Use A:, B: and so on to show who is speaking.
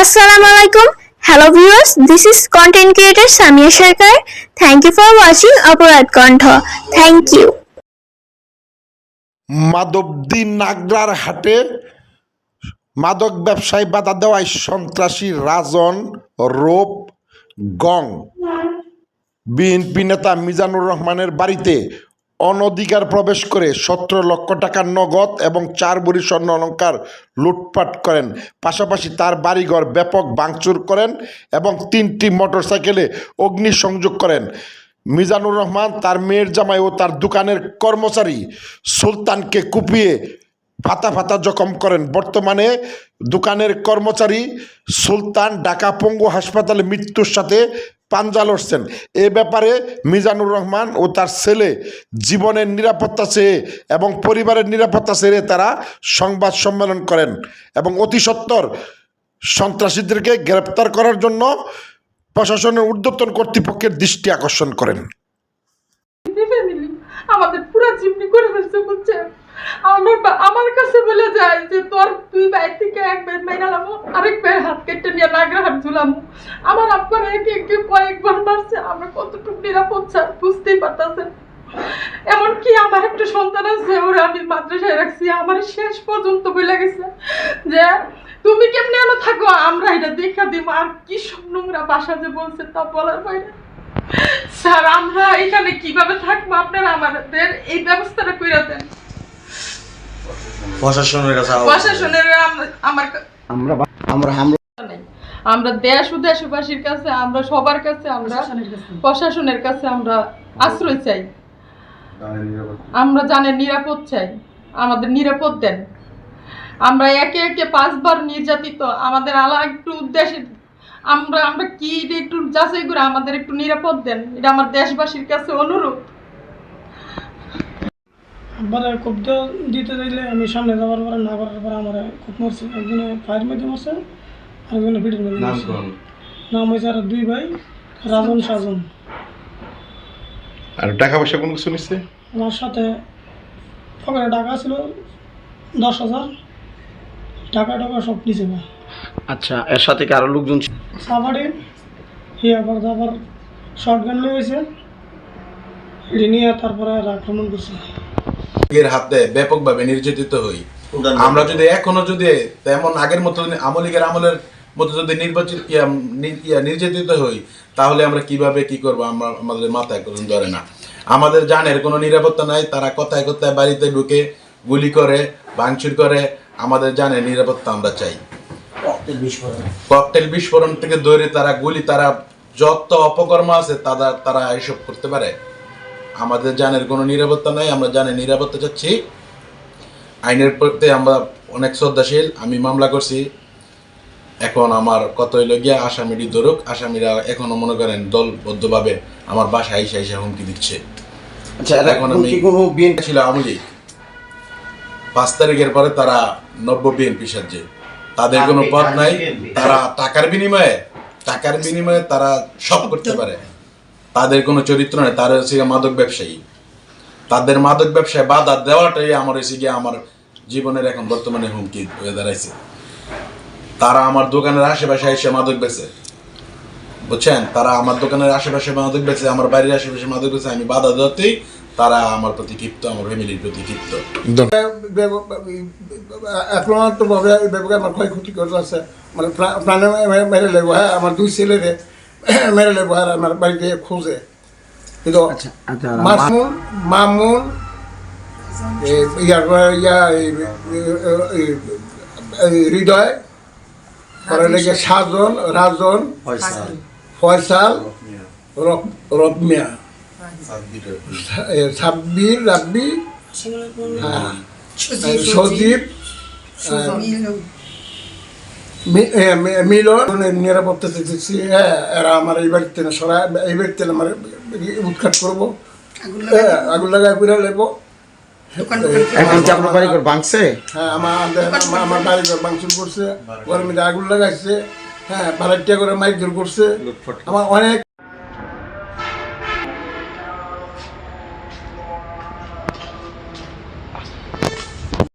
A: আসসালামু আলাইকুম hello viewers this is content creator Samia Sarkar thank you for watching অপরাধ কণ্ঠ থ্যাংক ইউ
B: মাদবদী নাগরার হাটে মাদক ব্যবসায় বাধা দেওয়ায় সন্ত্রাসী রাজন রূপ গং। বিএনপি নেতা মিজানুর রহমানের বাড়িতে অনধিকার প্রবেশ করে সতেরো লক্ষ টাকার নগদ এবং চার বুড়ি স্বর্ণ অলঙ্কার লুটপাট করেন। পাশাপাশি তার বাড়িঘর ব্যাপক ভাঙচুর করেন এবং তিনটি মোটর মোটরসাইকেলে অগ্নিসংযোগ করেন। মিজানুর রহমান তার মেয়ের জামাই ও তার দোকানের কর্মচারী সুলতানকে কুপিয়ে ফাতা ফাতা জখম করেন। বর্তমানে দোকানের কর্মচারী সুলতান ঢাকা পঙ্গু হাসপাতালে মৃত্যুর সাথে পাঞ্জা লড়ছেন। এ ব্যাপারে মিজানুর রহমান ও তার ছেলে জীবনের নিরাপত্তা চেয়ে এবং পরিবারের নিরাপত্তা চেয়ে তারা সংবাদ সম্মেলন করেন এবং অতি সত্বর সন্ত্রাসীদেরকে গ্রেপ্তার করার জন্য প্রশাসনের ঊর্ধ্বতন কর্তৃপক্ষের দৃষ্টি আকর্ষণ করেন।
C: আমাদের পুরো জিম্মি করে ফেলছে বুঝছেন আমার আমার কাছে বলে যায় যে, তোর তুই বাইর থেকে এক বের মেরালাম আরেক বের হাত কেটে নিয়ে নাগরা হাত ঝুলাম। আমার আব্বার একে একে কয়েকবার মারছে আমরা কতটুকু নিরাপদ বুঝতেই পারতেছেন। এমনকি আমার একটা সন্তান আছে আমি মাদ্রাসায় রাখছি, আমার শেষ পর্যন্ত বলে গেছে যে, তুমি কেমনে থাকো, আমরা এটা দেখা দিব, আর কি সব নোংরা বাসা যে বলছে তা বলার বাইরে। স্যার, আমরা এখানে কীভাবে থাকব? আপনারা আমাদের এই ব্যবস্থাটা করে দেন।
D: প্রশাসনের কাছে
C: প্রশাসনের আমার
D: আমরা আমরা আমরা
C: আমরা দেশ ও দেশবাসীর কাছে আমরা সবার কাছে আমরা প্রশাসনের কাছে। আমরা আশ্রয় চাই। আমরা জানেন নিরাপদ চাই। আমাদের নিরাপদ দেন। আমরা একে একে পাঁচবার নির্যাতিত। আমাদের আলা একটু উদ্দেশ্যে আমরা আমরা কি এটা একটু যাচাই করে আমাদের একটু নিরাপদ দেন। এটা আমার দেশবাসীর কাছে অনুরোধ।
E: একবারে কব্দ দিতে দিলে আমি সামনে যাওয়ার পরে না করার পরে আমার খুব মারছে। একজনে পায়ের মধ্যে মারছে আরেকজনে পিঠের মধ্যে মারছে। নাম হয়েছে আর দুই ভাই রাজন সাজন।
B: আর টাকা পয়সা কোনো কিছু নিচ্ছে
E: আমার সাথে পকেটে টাকা ছিল দশ হাজার। টাকা টাকা সব নিচে না
D: আচ্ছা এর সাথে কি আরও লোকজন
E: ইয়ে আবার আবার শর্ট গান নিয়েছে এটি নিয়ে তারপরে আর আক্রমণ করছে।
F: এর হাতে ব্যাপকভাবে নির্যাতিত হই। আমরা যদি এখনও যদি তেমন আগের মতো আমলিগের আমলের মতো যদি নির্বাচিত নির্যাতিত হই তাহলে আমরা কীভাবে কি করব? আমরা আমাদের মাথায় কোনো ধরে না। আমাদের জানের কোনো নিরাপত্তা নাই তারা কথায় কথায় বাড়িতে ঢুকে গুলি করে ভাঙচুর করে আমাদের জানের নিরাপত্তা আমরা চাই। ককটেল বিস্ফোরণ। থেকে ধরে তারা গুলি তারা যত অপকর্ম আছে তারা তারা এসব করতে পারে। আমাদের জানের কোনো নিরাপত্তা নাই আমরা জানের নিরাপত্তা চাচ্ছি। আইনের প্রতি আমরা অনেক শ্রদ্ধাশীল আমি মামলা করছি। এখন আমার কত হইল গিয়া আসামিটি ধরুক আসামিরা এখনও মনে করেন দলবদ্ধভাবে আমার বাসায় আইসা আইসা হুমকি দিচ্ছে।
D: আচ্ছা
F: এখন আমি-
D: কোনো বিএনপি
F: ছিল আওয়ামী লীগ। পাঁচ তারিখের পরে তারা নব্য বিএনপি সাহায্যে তাদের কোনো পথ নাই তারা টাকার বিনিময়ে টাকার বিনিময়ে তারা সব করতে পারে। তাদের কোনো চরিত্র নেই তারা হচ্ছে গিয়ে মাদক ব্যবসায়ী। তাদের মাদক ব্যবসায় বাধা দেওয়াটাই আমার হচ্ছে গিয়ে আমার জীবনের এখন বর্তমানে হুমকি হয়ে দাঁড়াইছে। তারা আমার দোকানের আশেপাশে এসে মাদক বেচে। বুঝছেন? তারা আমার দোকানের আশেপাশে মাদক বেচে আমার বাড়ির আশেপাশে মাদক বেচে আমি বাধা দেওয়াতেই তারা আমার প্রতি ক্ষিপ্ত আমার ফ্যামিলির প্রতি ক্ষিপ্ত।
G: একমাত্রভাবে এই ব্যাপারে আমার ক্ষয়ক্ষতি করতে আছে মানে প্রাণে মেরে লেবো হ্যাঁ? আমার দুই ছেলেরে মেরে লেবো হ্যাঁ আমার বাড়িতে খুঁজে কিন্তু
D: আচ্ছা আচ্ছা
G: মামুন মামুন এই ইয়ার ইয়া হৃদয় পরে লেগে সাজন রাজন
D: ফয়সাল।
G: ফয়সাল রব- রবমিয়া সাব্বির রাব্বি হ্যাঁ। সজীব মি- এ, মি- মিলন নিরাপত্তা দিতেছি হ্যাঁ এরা আমার এই বাড়ির না সরা এই বাড়ির আমার উৎখাত করব। হ্যাঁ, আগুন লাগাই পুরে লেবো।
D: এখন কি আপনার বাড়ি ঘর ভাঙছে?
G: হ্যাঁ আমার আমার- আমার বাড়ি ঘর ভাঙচুর করছে। মধ্যে আগুন লাগাইছে। হ্যাঁ বালাটিয়া করে মাইক করছে। আমার অনেক